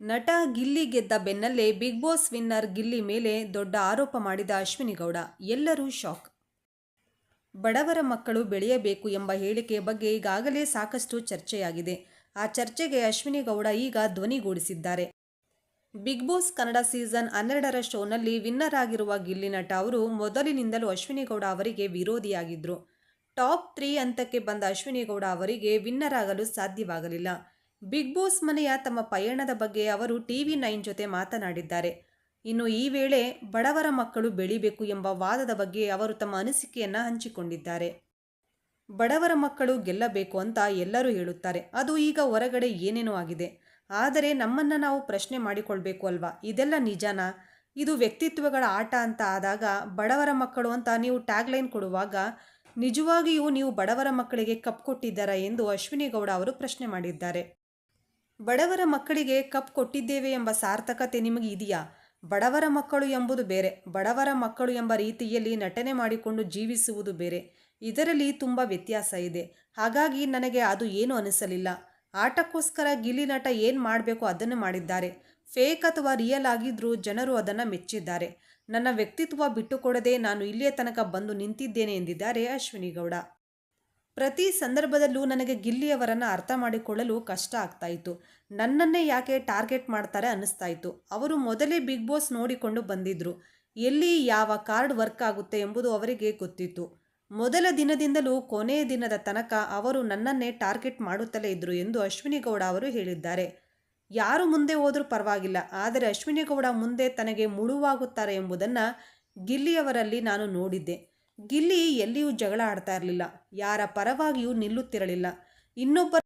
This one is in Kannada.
ನಟ ಗಿಲ್ಲಿ ಗೆದ್ದ ಬೆನ್ನಲ್ಲೇ ಬಿಗ್ ಬಾಸ್ ವಿನ್ನರ್ ಗಿಲ್ಲಿ ಮೇಲೆ ದೊಡ್ಡ ಆರೋಪ ಮಾಡಿದ ಅಶ್ವಿನಿ ಗೌಡ. ಎಲ್ಲರೂ ಶಾಕ್. ಬಡವರ ಮಕ್ಕಳು ಬೆಳೆಯಬೇಕು ಎಂಬ ಹೇಳಿಕೆ ಬಗ್ಗೆ ಈಗಾಗಲೇ ಸಾಕಷ್ಟು ಚರ್ಚೆಯಾಗಿದೆ. ಆ ಚರ್ಚೆಗೆ ಅಶ್ವಿನಿ ಗೌಡ ಈಗ ಧ್ವನಿಗೂಡಿಸಿದ್ದಾರೆ. ಬಿಗ್ ಬಾಸ್ ಕನ್ನಡ ಸೀಸನ್ ಹನ್ನೆರಡರ ಶೋನಲ್ಲಿ ವಿನ್ನರ್ ಆಗಿರುವ ಗಿಲ್ಲಿ ನಟ ಅವರು ಮೊದಲಿನಿಂದಲೂ ಅಶ್ವಿನಿ ಗೌಡ ಅವರಿಗೆ ವಿರೋಧಿಯಾಗಿದ್ದರು ಟಾಪ್ ತ್ರೀ ಹಂತಕ್ಕೆ ಬಂದ ಅಶ್ವಿನಿ ಗೌಡ ಅವರಿಗೆ ವಿನ್ನರ್ ಆಗಲು ಸಾಧ್ಯವಾಗಲಿಲ್ಲ. ಬಿಗ್ ಬಾಸ್ ಮನೆಯ ತಮ್ಮ ಪಯಣದ ಬಗ್ಗೆ ಅವರು ಟಿವಿ ನೈನ್ ಜೊತೆ ಮಾತನಾಡಿದ್ದಾರೆ. ಇನ್ನು ಈ ವೇಳೆ ಬಡವರ ಮಕ್ಕಳು ಬೆಳಿಬೇಕು ಎಂಬ ವಾದದ ಬಗ್ಗೆ ಅವರು ತಮ್ಮ ಅನಿಸಿಕೆಯನ್ನು ಹಂಚಿಕೊಂಡಿದ್ದಾರೆ. ಬಡವರ ಮಕ್ಕಳು ಗೆಲ್ಲಬೇಕು ಅಂತ ಎಲ್ಲರೂ ಹೇಳುತ್ತಾರೆ. ಅದು ಈಗ ಹೊರಗಡೆ ಏನೇನೋ ಆಗಿದೆ. ಆದರೆ ನಮ್ಮನ್ನು ನಾವು ಪ್ರಶ್ನೆ ಮಾಡಿಕೊಳ್ಬೇಕು ಅಲ್ವಾ? ಇದೆಲ್ಲ ನಿಜನಾ? ಇದು ವ್ಯಕ್ತಿತ್ವಗಳ ಆಟ ಅಂತ ಆದಾಗ ಬಡವರ ಮಕ್ಕಳು ಅಂತ ನೀವು ಟ್ಯಾಗ್ಲೈನ್ ಕೊಡುವಾಗ ನಿಜವಾಗಿಯೂ ನೀವು ಬಡವರ ಮಕ್ಕಳಿಗೆ ಕಪ್ ಕೊಟ್ಟಿದ್ದಾರಾ ಎಂದು ಅಶ್ವಿನಿ ಗೌಡ ಅವರು ಪ್ರಶ್ನೆ ಮಾಡಿದ್ದಾರೆ. ಬಡವರ ಮಕ್ಕಳಿಗೆ ಕಪ್ ಕೊಟ್ಟಿದ್ದೇವೆ ಎಂಬ ಸಾರ್ಥಕತೆ ನಿಮಗೆ ಇದೆಯಾ? ಬಡವರ ಮಕ್ಕಳು ಎಂಬುದು ಬೇರೆ. ಬಡವರ ಮಕ್ಕಳು ಎಂಬ ರೀತಿಯಲ್ಲಿ ನಟನೆ ಮಾಡಿಕೊಂಡು ಜೀವಿಸುವುದು ಬೇರೆ. ಇದರಲ್ಲಿ ತುಂಬ ವ್ಯತ್ಯಾಸ ಇದೆ. ಹಾಗಾಗಿ ನನಗೆ ಅದು ಏನು ಅನಿಸಲಿಲ್ಲ. ಆಟಕ್ಕೋಸ್ಕರ ಗಿಲಿ ನಟ ಏನು ಮಾಡಬೇಕು ಅದನ್ನು ಮಾಡಿದ್ದಾರೆ. ಫೇಕ್ ಅಥವಾ ರಿಯಲ್ ಆಗಿದ್ರೂ ಜನರು ಅದನ್ನು ಮೆಚ್ಚಿದ್ದಾರೆ. ನನ್ನ ವ್ಯಕ್ತಿತ್ವ ಬಿಟ್ಟುಕೊಡದೆ ನಾನು ಇಲ್ಲಿಯ ತನಕ ಬಂದು ನಿಂತಿದ್ದೇನೆ ಎಂದಿದ್ದಾರೆ ಅಶ್ವಿನಿ ಗೌಡ ಪ್ರತಿ ಸಂದರ್ಭದಲ್ಲೂ ನನಗೆ ಗಿಲ್ಲಿಯವರನ್ನು ಅರ್ಥ ಮಾಡಿಕೊಳ್ಳಲು ಕಷ್ಟ ಆಗ್ತಾ ಇತ್ತು ನನ್ನನ್ನೇ ಯಾಕೆ ಟಾರ್ಗೆಟ್ ಮಾಡ್ತಾರೆ ಅನ್ನಿಸ್ತಾ ಇತ್ತು ಅವರು ಮೊದಲೇ ಬಿಗ್ ಬಾಸ್ ನೋಡಿಕೊಂಡು ಬಂದಿದ್ದರು ಎಲ್ಲಿ ಯಾವ ಕಾರ್ಡ್ ವರ್ಕ್ ಆಗುತ್ತೆ ಎಂಬುದು ಅವರಿಗೆ ಗೊತ್ತಿತ್ತು. ಮೊದಲ ದಿನದಿಂದಲೂ ಕೊನೆಯ ದಿನದ ತನಕ ಅವರು ನನ್ನನ್ನೇ ಟಾರ್ಗೆಟ್ ಮಾಡುತ್ತಲೇ ಇದ್ದರು ಎಂದು ಅಶ್ವಿನಿ ಗೌಡ ಅವರು ಹೇಳಿದ್ದಾರೆ. ಯಾರು ಮುಂದೆ ಹೋದರೂ ಪರವಾಗಿಲ್ಲ, ಆದರೆ ಅಶ್ವಿನಿ ಗೌಡ ಮುಂದೆ ತನಗೆ ಮುಳುವಾಗುತ್ತಾರೆ ಎಂಬುದನ್ನು ಗಿಲ್ಲಿಯವರಲ್ಲಿ ನಾನು ನೋಡಿದ್ದೆ. ಗಿಲ್ಲಿ ಎಲ್ಲಿಯೂ ಜಗಳ ಆಡ್ತಾ ಇರಲಿಲ್ಲ. ಯಾರ ಪರವಾಗಿಯೂ ನಿಲ್ಲುತ್ತಿರಲಿಲ್ಲ. ಇನ್ನೊಬ್ಬರ